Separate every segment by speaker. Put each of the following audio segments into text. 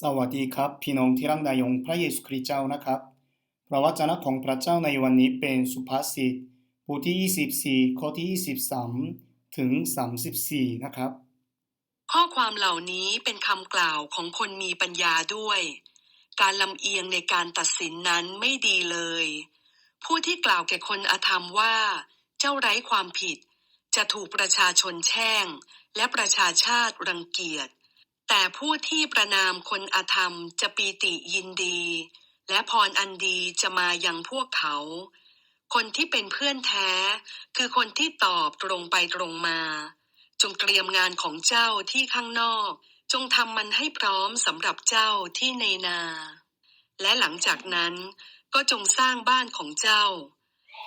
Speaker 1: สวัสดีครับ พี่น้องที่รักในองค์พระเยซูคริสต์เจ้านะครับ พระวจนะของพระเจ้าในวันนี้เป็นสุภาษิตบทที่ 24 ข้อที่ 23 ถึง 34 นะครับ
Speaker 2: ข้อความเหล่านี้เป็นคำกล่าวของคนมีปัญญาด้วย การลำเอียงในการตัดสินนั้นไม่ดีเลย ผู้ที่กล่าวแก่คนอธรรมว่า เจ้าไร้ความผิด จะถูกประชาชนแช่ง และประชาชาติรังเกียจ แต่ผู้ที่ประนามคนอธรรมจะปีติยินดี และพรอันดีจะมายังพวกเขา คนที่เป็นเพื่อนแท้ คือคนที่ตอบตรงไปตรงมา จงเตรียมงานของเจ้าที่ข้างนอก จงทำมันให้พร้อมสำหรับเจ้าที่ในนา และหลังจากนั้นก็จงสร้างบ้านของเจ้า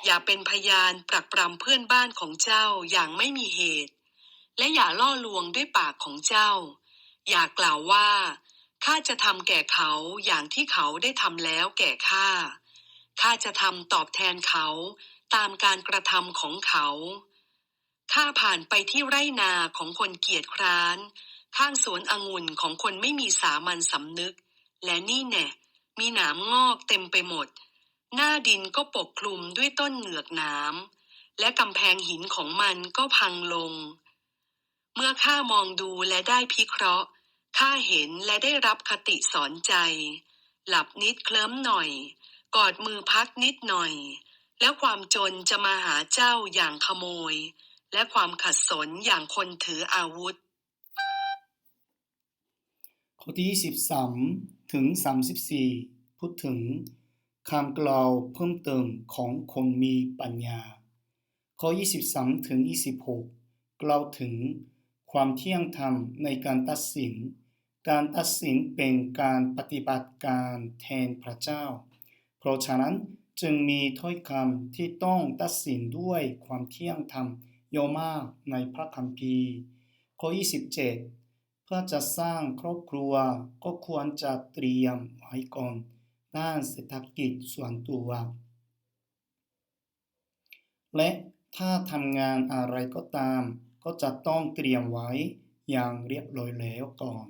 Speaker 2: อย่าเป็นพยานปรักปรำเพื่อนบ้านของเจ้าอย่างไม่มีเหตุ และอย่าล่อลวงด้วยปากของเจ้า อย่ากล่าวว่าข้าจะทำแก่เขาอย่างที่เขาได้ทำแล้วแก่ข้าข้าจะทำตอบแทนเขาตามการกระทำของเขาข้าผ่านไปที่ไร่นาของคนเกียจคร้าน ข้างสวนองุ่นของคนไม่มีสามัญสำนึก และนี่แน่มีหนามงอกเต็มไปหมด หน้าดินก็ปกคลุมด้วยต้นเหงือกหนามและกำแพงหินของมันก็พังลง เมื่อข้ามองดูและได้พิเคราะห์ ข้าเห็นและได้รับคติสอนใจ หลับนิดเคลิ้มหน่อย กอดมือพักนิดหน่อย แล้วความจนจะมาหาเจ้าอย่างขโมย และความขัดสนอย่างคนถืออาวุธ
Speaker 1: ข้อที่23ถึง 34 พูดถึงคำกล่าวเพิ่มเติมของคนมีปัญญา ข้อ 23ถึง26 กล่าวถึงความเที่ยงธรรมในการตัดสิน การตัดสินเป็นการปฏิบัติการแทนพระเจ้า เพราะฉะนั้นจึงมีถ้อยคำที่ต้องตัดสินด้วยความเที่ยงธรรมเยอะมากในพระคัมภีร์ข้อ 27 เพื่อจะสร้างครอบครัวก็ควรจะเตรียมไว้ก่อนด้านเศรษฐกิจส่วนตัว และถ้าทำงานอะไรก็ตาม ก็จะต้องเตรียมไว้อย่างเรียบร้อยแล้วก่อน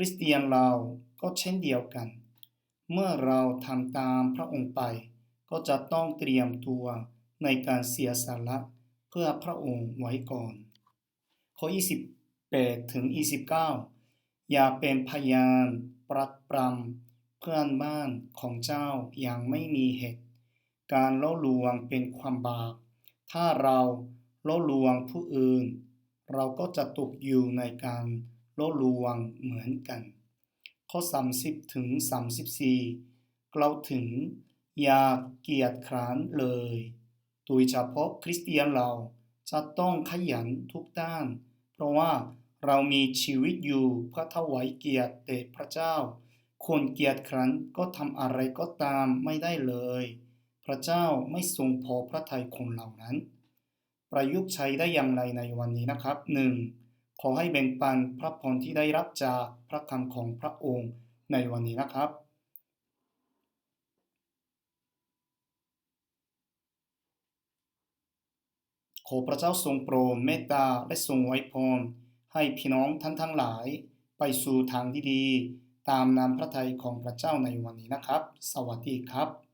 Speaker 1: ริสเตียนเราก็เช่นเดียวกัน เมื่อเราทำตามพระองค์ไป ก็จะต้องเตรียมตัวในการเสียสละเพื่อพระองค์ไว้ก่อน ข้อ 28 ถึง 29 อย่าเป็นพยานปรักปรำเพื่อนบ้านของเจ้าอย่างไม่มีเหตุ การล่อลวงเป็นความบาป ถ้าเราล่อลวงผู้อื่น เราก็จะตกอยู่ในการ ล่อลวงเหมือนกัน ข้อ 30 ถึง 34 กล่าวถึงอย่าเกียจคร้านเลย โดยเฉพาะคริสเตียนเราจะต้องขยันทุกด้าน เพราะว่าเรามีชีวิตอยู่เพื่อถวายเกียรติแด่พระเจ้า คนเกียรติครั้นก็ทำอะไรก็ตามไม่ได้เลย พระเจ้าไม่ทรงพอพระทัยคนเหล่านั้น ประยุกต์ใช้ได้อย่างไรในวันนี้นะครับ 1. ขอให้แบ่งปันพระพรที่ได้รับจากพระคำของพระองค์ในวันนี้นะครับ ขอพระเจ้าทรงโปรดเมตตาและทรงไว้พรให้พี่น้องท่านทั้งหลาย ไปสู่ทางที่ดี ตามนามพระทัยของพระเจ้าในวันนี้นะครับ สวัสดีครับ